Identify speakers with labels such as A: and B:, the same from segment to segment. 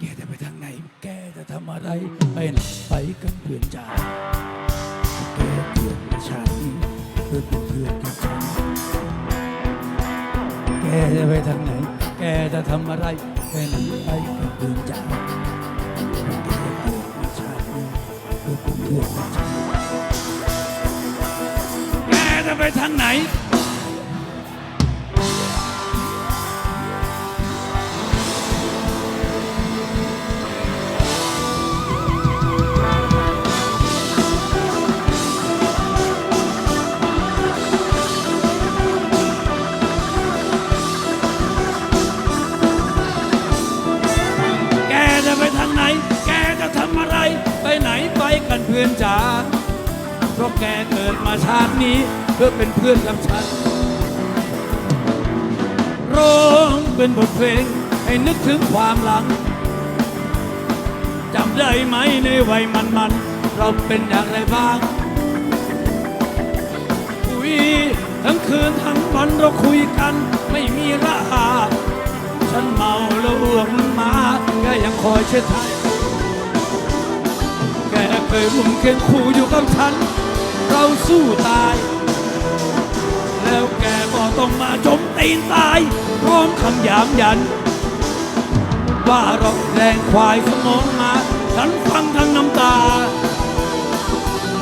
A: แกจะไปทางไหน แกจะทำอะไร ไปไหนไปกับเพื่อนจ๋าแกเกิดมาชาตินี้เพื่อเป็นเพื่อนกับฉันแกจะไปทางไหน แกจะทำอะไร ไปไหนไปกับเพื่อนจ๋าแกเกิดมาชาตินี้เพื่อเป็นเพื่อนกับฉันแกจะไปทางไหน แกเกิดมาชาตินี้เพื่อเป็นเพื่อนกับฉัน ร้องเป็นบทเพลงให้นึกถึงความหลังจำได้ไหมในวัยมันมัน เราเป็นอย่างไรบ้างคุยทั้งคืนทั้งวันเราคุยกันไม่มีราฉันเมาแล้วอ้วกลงมาแกยังคอยเช็ดไทยแกเคยมุ่งเคียงคู่อยู่กับฉัน เราสู้ตาย แล้วแกก็ต้องมาจมตีนตาย พร้อมคำหยามยัน ว่าเราแรงควายสมองมาฉันฟังทั้งน้ำตา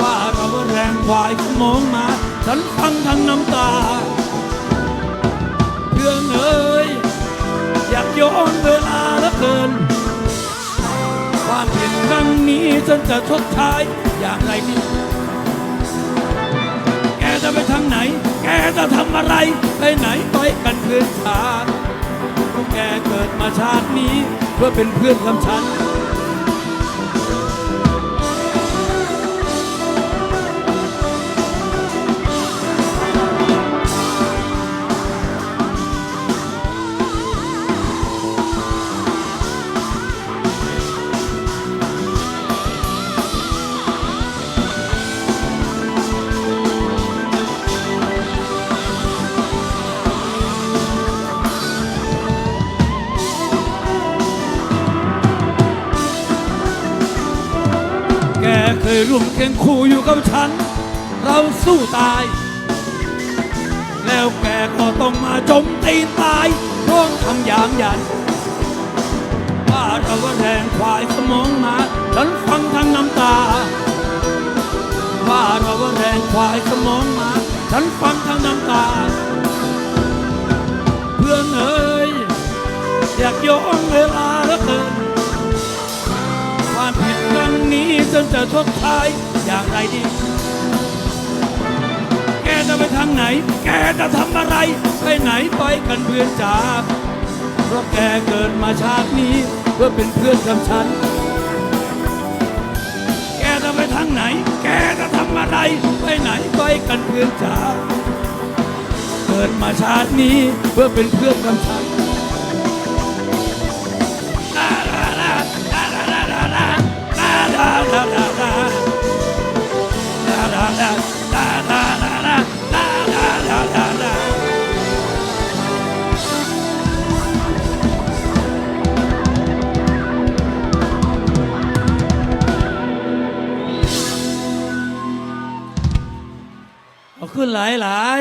A: ว่าเราแรงควายสมองมาฉันฟังทั้งน้ำตาเรื่องเอ้ยอยากย้อนเวลาเหลือเกินความผิดครั้งนี้ฉันจะชดใช้อย่างไรนี่แกจะไป ทางไหน แกจะทำอะไร ไปไหนไปกันเพื่อนชาติเพราะแกเกิดมาชาตินี้ เพื่อเป็นเพื่อนกับฉัน ยร่วมเคียงคู่อยู่กับฉัน เราสู้ตาย แล้วแกก็ต้องมาจมตีนตายร้องคำยามยัน ว่าเราว่าแรงควายสมองมาฉันฟังทั้งน้ำตา ว่าเราว่าแรงควายสมองมาฉันฟังทั้งน้ำตา เพื่อนเอ๋ยอยากย้อนเวลาเหลือเกิน นี้ฉันจะชดใช้อย่างไรดี แกจะไปทางไหน แกจะทำอะไร ไปไหนไปกันเพื่อนจ๋าเพราะแกเกิดมาชาตินี้เพื่อเป็นเพื่อนกับฉัน แกจะไปทางไหน แกจะทำอะไร ไปไหนไปกันเพื่อนจ๋าเกิดมาชาตินี้เพื่อเป็นเพื่อนกับฉัน ขึ้นหลายหลาย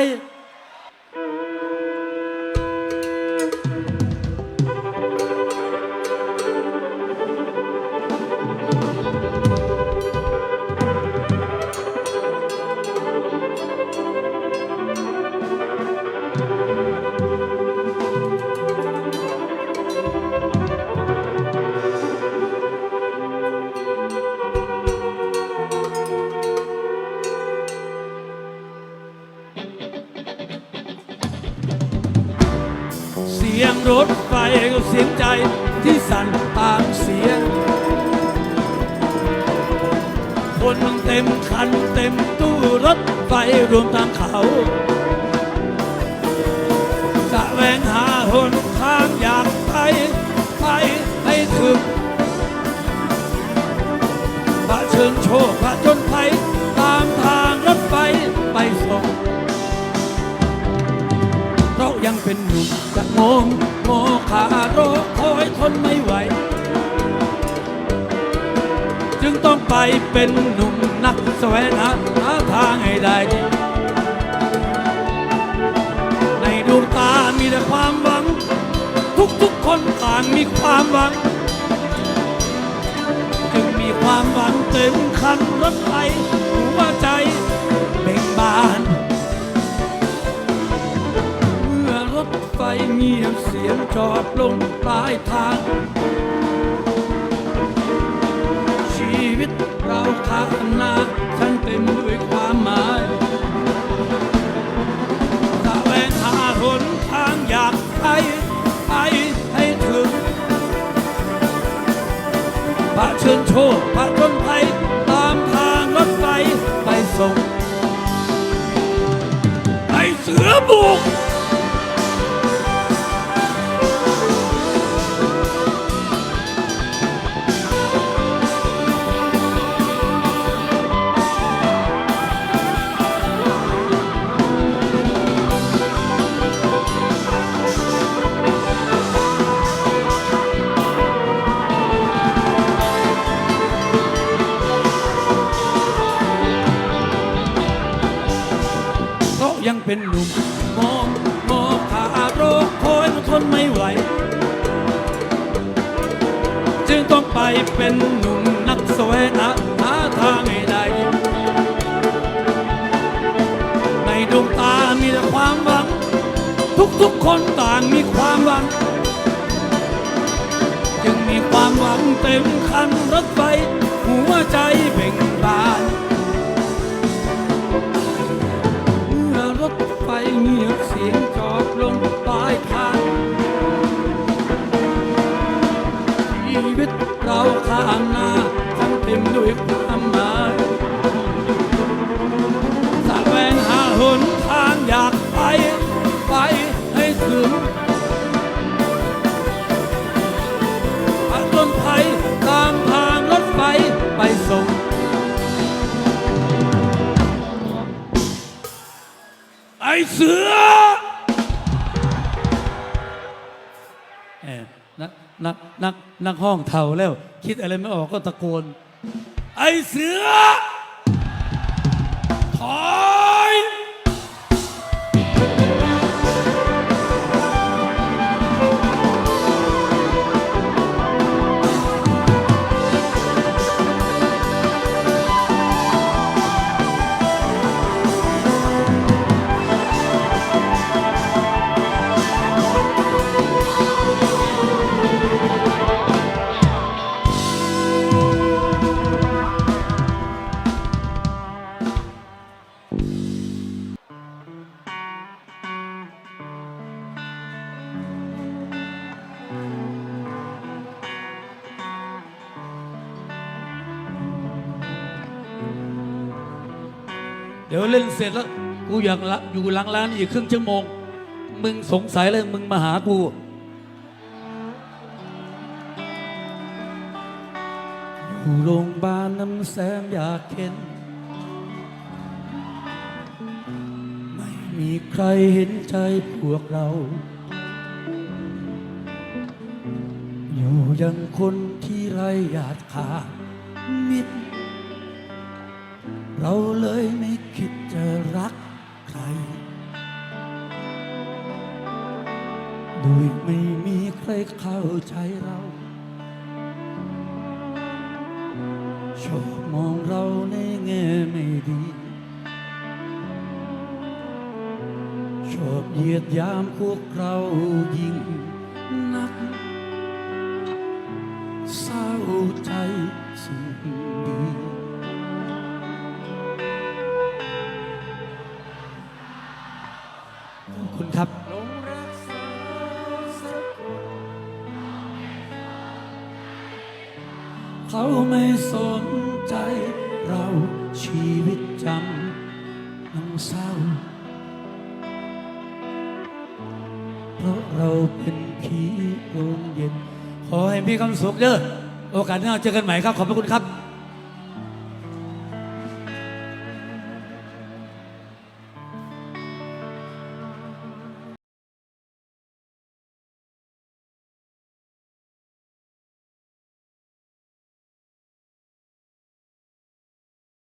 A: สียงรถไฟกับเสียงใจที่สั่นตามเสียง คนเต็มคันเต็มตู้รถไฟรวมทางเขาสะแวงหาหนทางอยากไป ไปให้ถึงพระเชิญโชคพระจนภัย เป็นหนุ่มจะงงโมขาโรคคอยทนไม่ไหว จึงต้องไปเป็นหนุ่มนักแสวงหาหาทางให้ได้ ในดวงตามีแต่ความหวัง ทุกๆคนต่างมีความหวัง จึงมีความหวังเต็มคันรถไฟหัวใจ จอดลงปลายทาง ชีวิตเราข้างหน้าฉันเต็มด้วยความหมายตะแวงหาหนทางอยากไปไปให้ถึงพระเชิญโชคพระจนภัยตามทางรถไฟไปส่งไอเสือบุก เป็นหนุ่มมองมองขาโรคคอยมันทนไม่ไหว จึงต้องไปเป็นหนุ่มนักแสวงหาหาทางให้ได้ในดวงตามีแต่ความหวัง ทุกๆคนต่างมีความหวัง จึงมีความหวังเต็มคันรถไฟหัวใจเบ่งบาน เงียบเสียงจอดลงปลายทาง เสือแอบนักนักนักนักห้องเท่าแล้ว คิดอะไรไม่ออกก็ตะโกน ไอเสือถอย เดี๋ยวเล่นเสร็จแล้ว กูอยากอยู่หลังร้านอีกครึ่งชั่วโมง มึงสงสัยเลยมึงมาหากูอยู่โรงพยาบาลน้ำแสมอยากเห็น ไม่มีใครเห็นใจพวกเรา อยู่อยังคนที่ไรอยากขาดมิตร เราเลยไม่คิดจะรักใครโดยไม่มีใครเข้าใจเราชอบมองเราในแง่ไม่ดีชอบเหยียดยามพวกเรายิ่งนักเศร้าใจสิ่งดี เขาไม่สนใจเราชีวิตจำน้องเศร้า เพราะเราเป็นผีโรงเย็น ขอให้มีความสุขเด้อโอกาสหน้าเจอกันใหม่ครับ ขอบพระคุณครับ